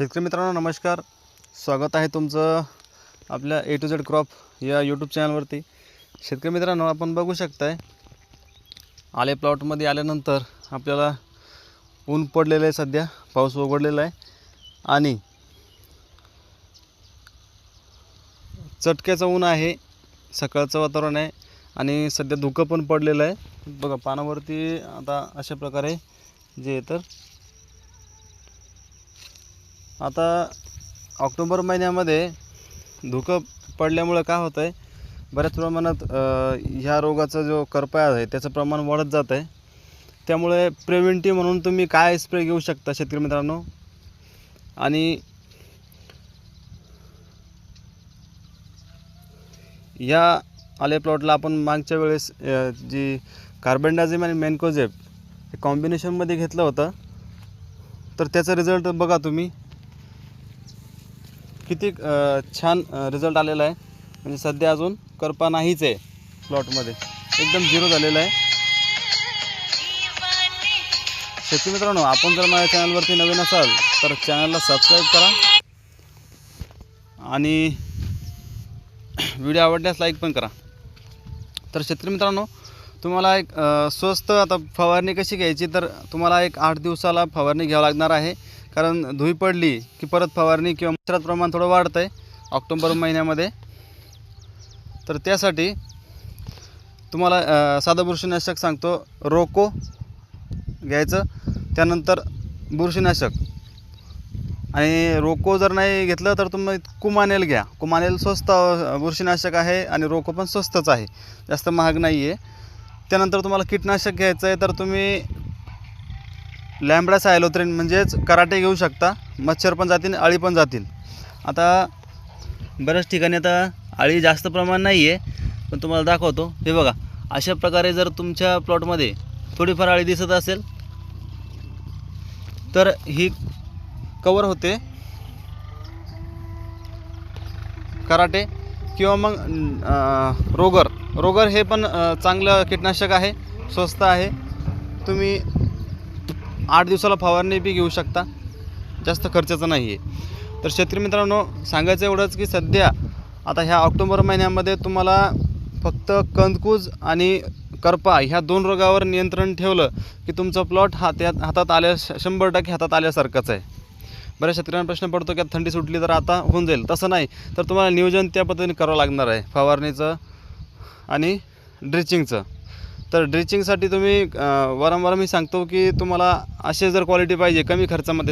शेतकरी मित्रांनो नमस्कार. स्वागत आहे तुमचं आपल्या ए टू झेड क्रॉप या यूट्यूब चॅनलवरती शेतकरी मित्रांनो आपण बघू शकताय आले प्लॉटमध्ये आल्यानंतर आपल्याला ऊन पडलेलं आहे सध्या पाऊस उघडलेला आहे. आणि चटक्याचं ऊन आहे सकाळचं वातावरण आहे आणि सध्या धुकं पण पडलेलं आहे. बघा पानावरती आता अशा प्रकारे जे तर आता ऑक्टोबर महिन्यामध्ये धुकं पडल्यामुळं काय होतं आहे बऱ्याच प्रमाणात ह्या रोगाचा जो करपा आहे त्याचं प्रमाण वाढत जात आहे त्यामुळे प्रिव्हेंटिव्ह म्हणून तुम्ही काय स्प्रे घेऊ शकता शेतकरी मित्रांनो? आणि या आले प्लॉटला आपण मागच्या वेळेस जी कार्बनडाझिम आणि मेनकोझेप हे कॉम्बिनेशनमध्ये घेतलं होतं. तर त्याचा रिझल्ट बघा तुम्ही. किती छान रिझल्ट आलेला आहे. म्हणजे सध्या अजून करपा नाहीच आहे प्लॉटमध्ये एकदम झिरो झालेला आहे. शेतकरी मित्रांनो आपण जर माझ्या चॅनलवरती नवीन असाल तर चॅनलला सबस्क्राईब करा. आणि व्हिडिओ आवडल्यास लाईक पण करा. तर शेतकरी मित्रांनो तुम्हाला एक स्वस्त आता फवारणी कशी घ्यायची तर तुम्हाला एक आठ दिवसाला फवारणी घ्यावं लागणार आहे. कारण धुई पडली की परत फवारणी किंवा मच्छरात प्रमाण थोडं वाढतं आहे ऑक्टोबर महिन्यामध्ये. तर त्यासाठी तुम्हाला साधं बुरशीनाशक सांगतो. रोको घ्यायचं. त्यानंतर बुरशीनाशक. आणि रोको जर नाही घेतलं तर तुम्ही कुमानेल घ्या. कुमानेल स्वस्त बुरशीनाशक आहे आणि रोको पण स्वस्तच आहे. जास्त महाग नाही आहे त्यानंतर तुम्हाला कीटनाशक घ्यायचं आहे तर तुम्ही लॅम्बडा सायलोत्रिन म्हणजेच कराटे घेऊ शकता. मच्छर पण जातील अळी पण जातील. आता बऱ्याच ठिकाणी आता अळी जास्त प्रमाण नाही आहे पण तुम्हाला दाखवतो. हे बघा अशा प्रकारे जर तुमच्या प्लॉटमध्ये थोडीफार अळी दिसत असेल तर ही कवर होते. कराटे किंवा मग रोगर. रोगर हे पण चांगलं कीटनाशक आहे स्वस्त आहे. तुम्ही आठ दिवसाला फवारणी बी घेऊ शकता. जास्त खर्चाचं नाही आहे तर शेतकरी मित्रांनो सांगायचं एवढंच की सध्या आता ह्या ऑक्टोबर महिन्यामध्ये तुम्हाला फक्त कंदकूज आणि करपा ह्या दोन रोगावर नियंत्रण ठेवलं की तुमचा प्लॉट हात्यात हातात आल्या शंभर टक्के हातात आल्यासारखंच आहे. बऱ्याच शेतकऱ्यांना प्रश्न पडतो की थंडी सुटली तर आता होऊन जाईल. तसं नाही. तर तुम्हाला नियोजन त्या पद्धतीने करावं लागणार आहे. फवारणीचं आणि ड्रिचिंगचं. तर ड्रिचिंगसाठी तुम्ही वारंवार मी सांगतो की तुम्हाला असे जर क्वालिटी पाहिजे कमी खर्चामध्ये